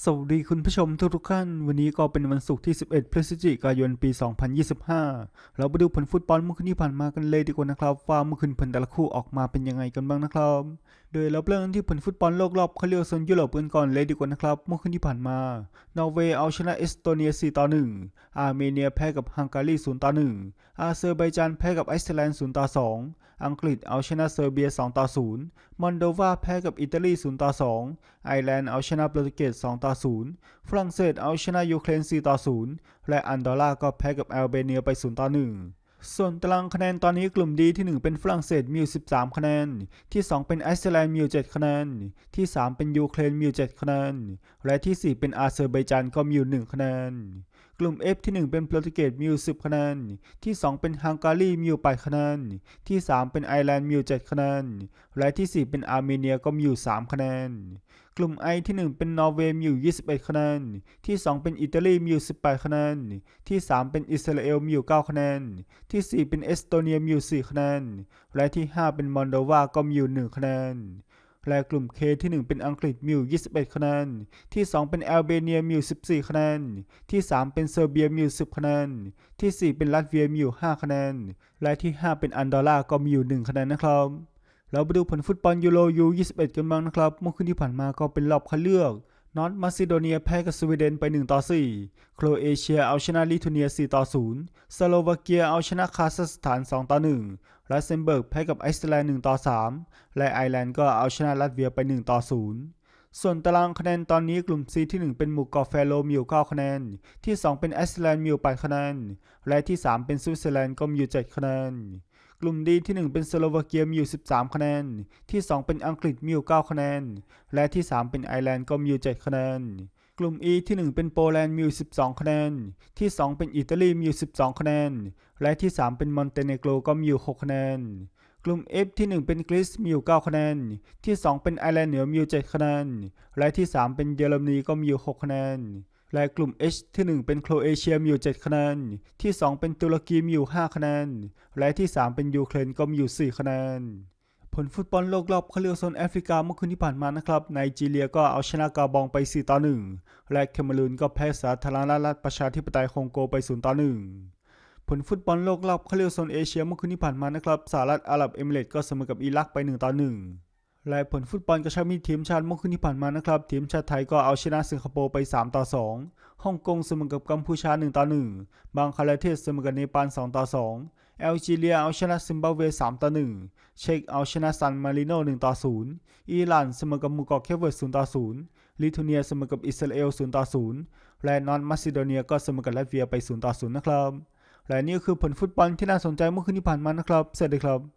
สวัสดีคุณผู้ชมทุกทุกๆท่าน วันนี้ก็เป็นวันศุกร์ที่ 11 พฤศจิกายน ปี 2025 เราไปดูผลฟุตบอลเมื่อคืนที่ผ่านมากันเลยดีกว่านะครับว่าเมื่อคืนผลแต่ละคู่ออกมาเป็นยังไงกันบ้างนะครับ โดยเราเริ่มที่ผลฟุตบอลโลกรอบเขาเรียกโซนยุโรปกันก่อนเลยดีกว่านะครับ เมื่อคืนที่ผ่านมา นอร์เวย์เอาชนะเอสโตเนีย 4 ต่อ 1 อาร์เมเนียแพ้กับฮังการี 0 ต่อ 1 อาเซอร์ไบจานแพ้กับไอซ์แลนด์ 0 ต่อ 2 อังกฤษเอาชนะเซอร์เบีย 2 ต่อ 0 มอนโดวาแพ้กับอิตาลี 0 ต่อ 2 ไอร์แลนด์เอาชนะโปรตุเกส 2 ต่อ 0 ฝรั่งเศสเอาชนะยูเครน 4 ต่อ 0 และอันดอร่าก็แพ้กับแอลเบเนียไป 0 ต่อ 1ส่วนตารางคะแนนตอนนี้กลุ่มดีที่ 1 เป็นฝรั่งเศสมีอยู่13 คะแนน ที่ 2 เป็นไอซ์แลนด์มีอยู่7คะแนน ที่ 3 เป็นยูเครนมีอยู่7คะแนน และที่ 4 เป็นอาเซอร์ไบจานก็มีอยู่1คะแนน ลุ่ม F ที่ 1 เป็นโปรตุเกสมีอยู่10 คะแนน ที่ 2 เป็นฮังการีมีอยู่8คะแนน ที่ 3 เป็นไอร์แลนด์มีอยู่7คะแนน และที่ 4 เป็นอาร์เมเนียก็มีอยู่ 3 คะแนน กลุ่ม I ที่ 1 เป็นนอร์เวย์มีอยู่ 21 คะแนน ที่ 2 เป็นอิตาลีมีอยู่ 18 คะแนน ที่ 3 เป็นอิสราเอลมีอยู่ 9 คะแนน ที่ 4 เป็นเอสโตเนียมีอยู่ 4 คะแนน และที่ 5 เป็นมอนโดวาก็มีอยู่ 1 คะแนน และกลุ่ม K ที่ 1 เป็นอังกฤษมีอยู่21 คะแนน ที่ 2 เป็นแอลเบเนียมีอยู่14 คะแนน ที่ 3 เป็นเซอร์เบียมีอยู่10 คะแนน ที่ 4 เป็นลัตเวียมีอยู่5คะแนน และที่ 5 เป็นอันดอร่าก็มีอยู่ 1 คะแนนนะครับเราไปดูผลฟุตบอลยูโรยู21 กันบ้างนะครับ เมื่อคืนที่ผ่านมาก็เป็นรอบคัดเลือก นอร์ทมาซิโดเนียแพ้กับสวีเดนไป 1 ต่อ 4 โครเอเชียเอาชนะลิทัวเนีย 4 ต่อ 0 สโลวาเกียเอาชนะคาซัคสถาน 2 ต่อ1และเซมเบิร์กแพ้กับไอซ์แลนด์ 1 ต่อ 3 และไอร์แลนด์ก็เอาชนะลัตเวียไป 1 ต่อ 0 ส่วนตารางคะแนนตอนนี้กลุ่ม C ที่ 1 เป็นหมู่เกาะแฟโรมีอยู่ 9 คะแนน ที่ 2 เป็นไอซ์แลนด์มีอยู่8คะแนน และที่ 3 เป็นสวิตเซอร์แลนด์ก็มีอยู่ 7 คะแนน กลุ่ม D ที่ 1 เป็นสโลวาเกียมีอยู่ 13 คะแนน ที่ 2 เป็นอังกฤษมีอยู่ 9 คะแนน และที่ 3 เป็นไอร์แลนด์ก็มีอยู่ 7 คะแนน กลุ่ม E ที่ 1 เป็นโปแลนด์มีอยู่ 12 คะแนน ที่ 2 เป็นอิตาลีมีอยู่ 12 คะแนน และที่ 3 เป็นมอนเตเนโกรก็มีอยู่ 6 คะแนน กลุ่ม F ที่ 1 เป็นกรีซมีอยู่ 9 คะแนน ที่ 2 เป็นไอร์แลนด์เหนือมีอยู่ 7 คะแนน และที่ 3 เป็นเยอรมนีก็มีอยู่ 6 คะแนน และกลุ่ม H ที่ 1 เป็นโครเอเชียมีอยู่ 7 คะแนน ที่ 2 เป็นตุรกีมีอยู่ 5 คะแนน และที่ 3 เป็นยูเครนก็มีอยู่ 4 คะแนน ผลฟุตบอลโลกรอบเขาเลือกโซนแอฟริกาเมื่อคืนที่ผ่านมานะครับไนจีเรียก็เอาชนะกาบองไป 4 ต่อ 1 และเคเมรูนก็แพ้สาธารณรัฐประชาธิปไตยคองโกไป 0 ต่อ 1ผลฟุตบอลโลกรอบเขาเลือกโซนเอเชียเมื่อคืนที่ผ่านมานะครับสหรัฐอาหรับเอมิเรตส์ก็เสมอกับอิรักไป 1 ต่อ 1 และผลฟุตบอลกระชับมิตรทีมชาติเมื่อคืนที่ผ่านมานะครับ ทีมชาติไทยก็เอาชนะสิงคโปร์ไป 3 ต่อ 2ฮ่องกงเสมอกับกัมพูชา 1 ต่อ 1บังคลาเทศเสมอกับเนปาล 2 ต่อ2แอลจีเรียเอาชนะซิมบับเว 3 ต่อ 1 เช็กเอาชนะซันมาริโน 1 ต่อ 0 อิหร่านเสมอกับมูกาะเคเวิร์ด 0 ต่อ 0 ลิทัวเนียเสมอกับอิสราเอล 0 ต่อ 0 และนอร์ทมาซิโดเนียก็เสมอกับลัตเวียไป 0 ต่อ 0 นะครับ และนี่ก็คือผลฟุตบอลที่น่าสนใจเมื่อคืนที่ผ่านมานะครับ สวัสดีครับ